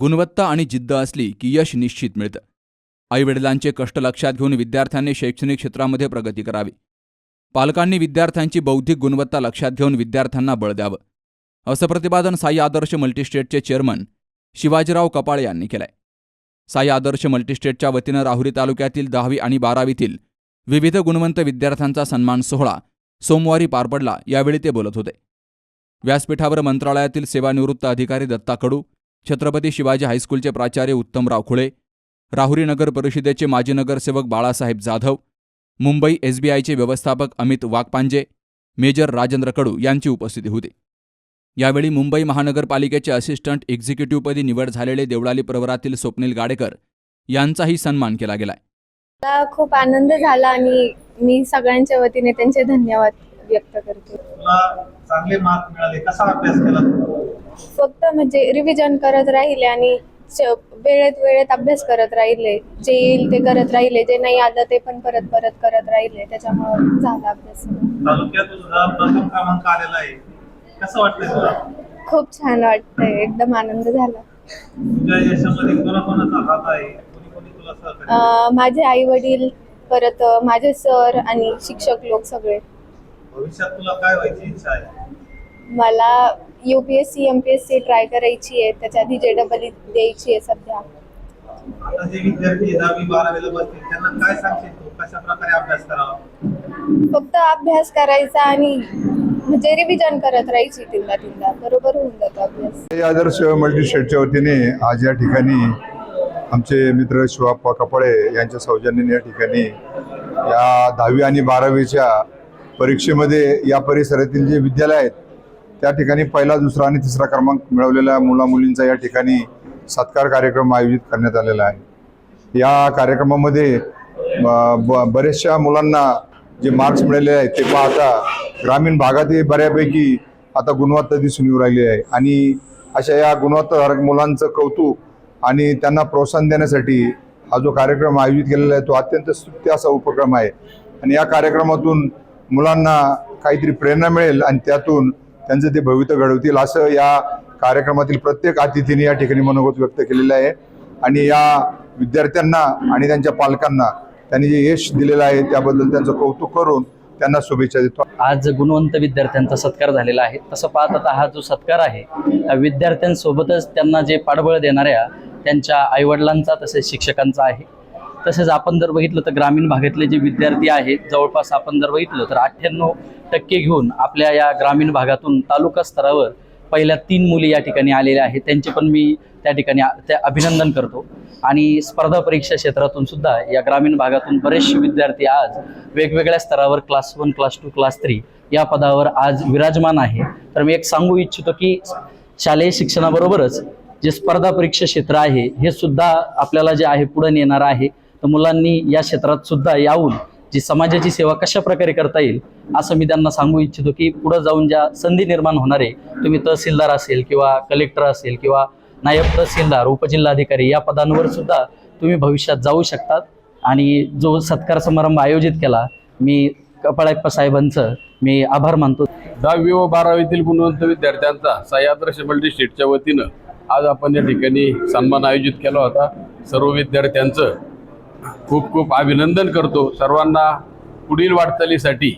गुणवत्ता आणि जिद्द असली की यश निश्चित मिळतं. आईवडिलांचे कष्ट लक्षात घेऊन विद्यार्थ्यांनी शैक्षणिक क्षेत्रामध्ये प्रगती करावी. पालकांनी विद्यार्थ्यांची बौद्धिक गुणवत्ता लक्षात घेऊन विद्यार्थ्यांना बळ द्यावं. असं प्रतिपादन साई आदर्श मल्टीस्टेटचे चेअरमन शिवाजीराव कपाळे यांनी केलंय. साई आदर्श मल्टीस्टेटच्या वतीनं राहुरी तालुक्यातील दहावी आणि बारावीतील विविध गुणवंत विद्यार्थ्यांचा सन्मान सोहळा सोमवारी पार पडला यावेळी ते बोलत होते. व्यासपीठावर मंत्रालयातील सेवानिवृत्त अधिकारी दत्ता कडू छत्रपती शिवाजी हायस्कूलचे प्राचार्य उत्तमराव खुळे राहुरी नगर परिषदेचे माजी नगरसेवक बाळासाहेब जाधव मुंबई एसबीआयचे व्यवस्थापक अमित वाघपांजे मेजर राजेंद्र कडू यांची उपस्थिती होती. यावेळी मुंबई महानगरपालिकेचे असिस्टंट एक्झिक्युटिव्हपदी निवड झालेले देवळाली प्रवरातील स्वप्नील गाडेकर यांचाही सन्मान केला गेलाय. खूप आनंद झाला आणि मी सगळ्यांच्या वतीने त्यांचे धन्यवाद. व्यक्त करते. चांगले मार्क मिळाले कसा अभ्यास केला? फक्त म्हणजे रिव्हिजन करत राहिले आणि च- वेळेत वेळेत अभ्यास करत राहिले. जे येईल ते करत राहिले जे नाही आलं ते पण परत परत करत राहिले. त्याच्यामुळे झाला अभ्यास. तालुक्यात तुझा प्रथम क्रमांक आलेला आहे. कसं वाटतंय तुला? खूप छान वाटतंय. एकदम आनंद झाला. तुझ्या यशामध्ये कोणाकोणाचा हात आहे? कोणी कोणी तुला सहकार्य अं, माझे आई वडील परत अं, माझे सर आणि शिक्षक लोक सगळे. भविष्यात तुला काय व्हायची इच्छा आहे? मला U P S C M P S C try करायची आहे. त्याच्या आधी जे डबल द्यायची आहे सध्या. आता जे विद्यार्थी दहावी बारावीला बसतील त्यांना काय सांगशील तू? कशा प्रकारे अभ्यास करावा? फक्त अभ्यास करायचा आणि म्हणजे रिव्हिजन करत राहायची तिंदा तिंदा बरोबर होऊन जातो अभ्यास. साई आदर्श मल्टीस्टेटच्या वतीने आज या ठिकाणी आमचे मित्र शिवाप्पा कपळे यांच्या सौजन्याने या ठिकाणी या दहावी आणि बारावीच्या परीक्षेमध्ये या परिसरातील जे विद्यालय आहेत त्या ठिकाणी पहिला दुसरा आणि तिसरा क्रमांक मिळवलेल्या मुला मुलींचा या ठिकाणी सत्कार कार्यक्रम आयोजित करण्यात आलेला आहे. या कार्यक्रमामध्ये ब- बऱ्याचशा मुलांना जे मार्क्स मिळालेले आहेत ते पाहता ग्रामीण भागातही बऱ्यापैकी आता गुणवत्ता दिसून येऊ राहिली आहे. आणि अशा या गुणवत्ताधारक मुलांचं कौतुक आणि त्यांना प्रोत्साहन देण्यासाठी हा जो कार्यक्रम आयोजित केलेला आहे तो अत्यंत स्तुत्य असा उपक्रम आहे. आणि या कार्यक्रमातून मुलांना काहीतरी प्रेरणा मिळेल आणि त्यातून त्यांचं ते भविष्य घडवतील असं या कार्यक्रमातील प्रत्येक अतिथीने या ठिकाणी मनोगत व्यक्त केलेलं आहे. आणि या विद्यार्थ्यांना आणि त्यांच्या पालकांना त्यांनी जे यश दिलेलं आहे त्याबद्दल त्यांचं कौतुक करून त्यांना शुभेच्छा देतो. आज गुणवंत विद्यार्थ्यांचा सत्कार झालेला आहे. तसं पाहत आता हा जो सत्कार आहे विद्यार्थ्यांसोबतच त्यांना जे पाठबळ देणाऱ्या त्यांच्या आईवडिलांचा तसेच शिक्षकांचा आहे. तसेच आपण जर बघितलं तर ग्रामीण भागातले जे विद्यार्थी आहेत जवळपास आपण जर बघितलं तर अठ्ठ्याण्णव टक्के घेऊन आपल्या या ग्रामीण भागातून तालुका स्तरावर पहिल्या तीन मुली या ठिकाणी आलेल्या आहेत. त्यांचे पण मी त्या ठिकाणी त्या अभिनंदन करतो. आणि स्पर्धा परीक्षा क्षेत्रातून सुद्धा या ग्रामीण भागातून बरेचसे विद्यार्थी आज वेगवेगळ्या स्तरावर class one class two class three या पदावर आज विराजमान आहे. तर मी एक सांगू इच्छितो की शालेय शिक्षणाबरोबरच जे स्पर्धा परीक्षा क्षेत्र आहे हे सुद्धा आपल्याला जे आहे पुढे नेणार आहे. तर मुलांनी या क्षेत्रात सुद्धा यावून जी समाजाची सेवा कशा प्रकारे करता येईल असं मी त्यांना सांगू इच्छितो की पुढे जाऊन ज्या संधी निर्माण होणार आहे तुम्ही तहसीलदार असेल किंवा कलेक्टर असेल किंवा नायब तहसीलदार उपजिल्हाधिकारी या पदांवर सुद्धा तुम्ही भविष्यात जाऊ शकतात. आणि जो सत्कार समारंभ आयोजित केला मी कपाळप्पा साहेबांचं मी आभार मानतो. दहावी व बारावीतील गुणवंत विद्यार्थ्यांचा सह्याद्र आदर्श मल्टीस्टेटच्या वतीनं आज आपण या ठिकाणी सन्मान आयोजित केला होता. सर्व विद्यार्थ्यांचं खूप खूप अभिनंदन करतो सर्वांना पुढील वाटचालीसाठी.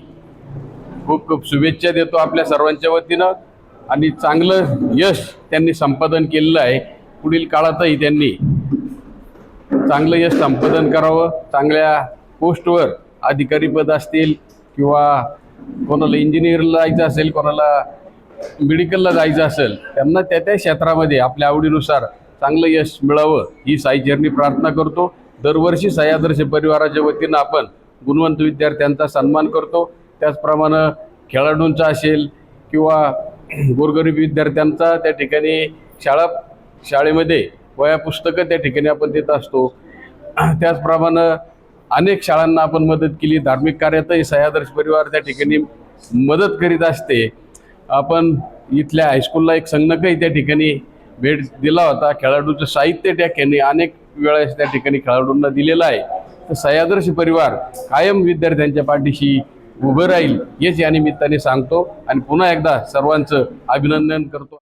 खूप खूप शुभेच्छा देतो आपल्या सर्वांच्या वतीनं. आणि चांगलं यश त्यांनी संपादन केलेलं आहे. पुढील काळातही त्यांनी चांगलं यश संपादन करावं. चांगल्या पोस्टवर अधिकारीपद असतील किंवा कोणाला इंजिनिअरला जायचं असेल कोणाला मेडिकलला जायचं असेल त्यांना त्या त्या क्षेत्रामध्ये आपल्या आवडीनुसार चांगलं यश मिळावं ही साई जर्नी प्रार्थना करतो. दरवर्षी सह्यादर्श परिवाराच्या वतीनं आपण गुणवंत विद्यार्थ्यांचा सन्मान करतो. त्याचप्रमाणे खेळाडूंचा असेल किंवा गोरगरीब विद्यार्थ्यांचा त्या ठिकाणी शाळा शाळेमध्ये वया पुस्तकं त्या ठिकाणी आपण देत असतो. त्याचप्रमाणे अनेक शाळांना आपण मदत केली. धार्मिक कार्यातही सह्यादर्श परिवार त्या ठिकाणी मदत करीत असते. आपण इथल्या हायस्कूलला एक संगणकही त्या ठिकाणी भेट दिला होता. खेळाडूचं साहित्य त्या ठिकाणी अनेक वेळेस त्या ठिकाणी खेळाडूंना दिलेला आहे. तर सह्यादर्श परिवार कायम विद्यार्थ्यांच्या पाठीशी उभं राहील हेच या निमित्ताने सांगतो आणि पुन्हा एकदा सर्वांचं अभिनंदन करतो.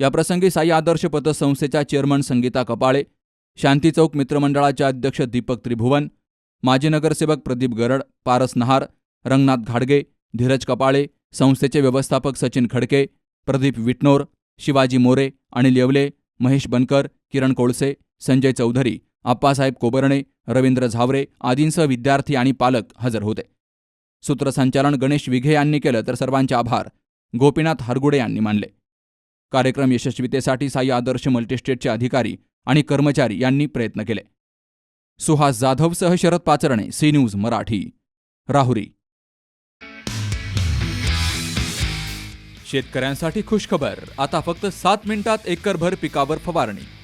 याप्रसंगी साई आदर्श पतसंस्थेच्या चेअरमन संगीता कपाळे शांती चौक मित्रमंडळाचे अध्यक्ष दीपक त्रिभुवन माजी नगरसेवक प्रदीप गरड पारस नहार रंगनाथ घाडगे धीरज कपाळे संस्थेचे व्यवस्थापक सचिन खडके प्रदीप विटनोर शिवाजी मोरे अनिल येवले महेश बनकर किरण कोळसे संजय चौधरी आप्पासाहेब कोबरणे रवींद्र झावरे आदींसह विद्यार्थी आणि पालक हजर होते. सूत्रसंचालन गणेश विघे यांनी केलं तर सर्वांचे आभार. गोपीनाथ हरगुडे यांनी मानले. कार्यक्रम यशस्वीतेसाठी साई आदर्श मल्टीस्टेटचे अधिकारी आणि कर्मचारी यांनी प्रयत्न केले. सुहास जाधवसह शरद पाचरणे सी न्यूज मराठी. राहुरी. शेतकऱ्यांसाठी खुशखबर. आता फक्त सात मिनिटात एकरभर पिकावर फवारणी.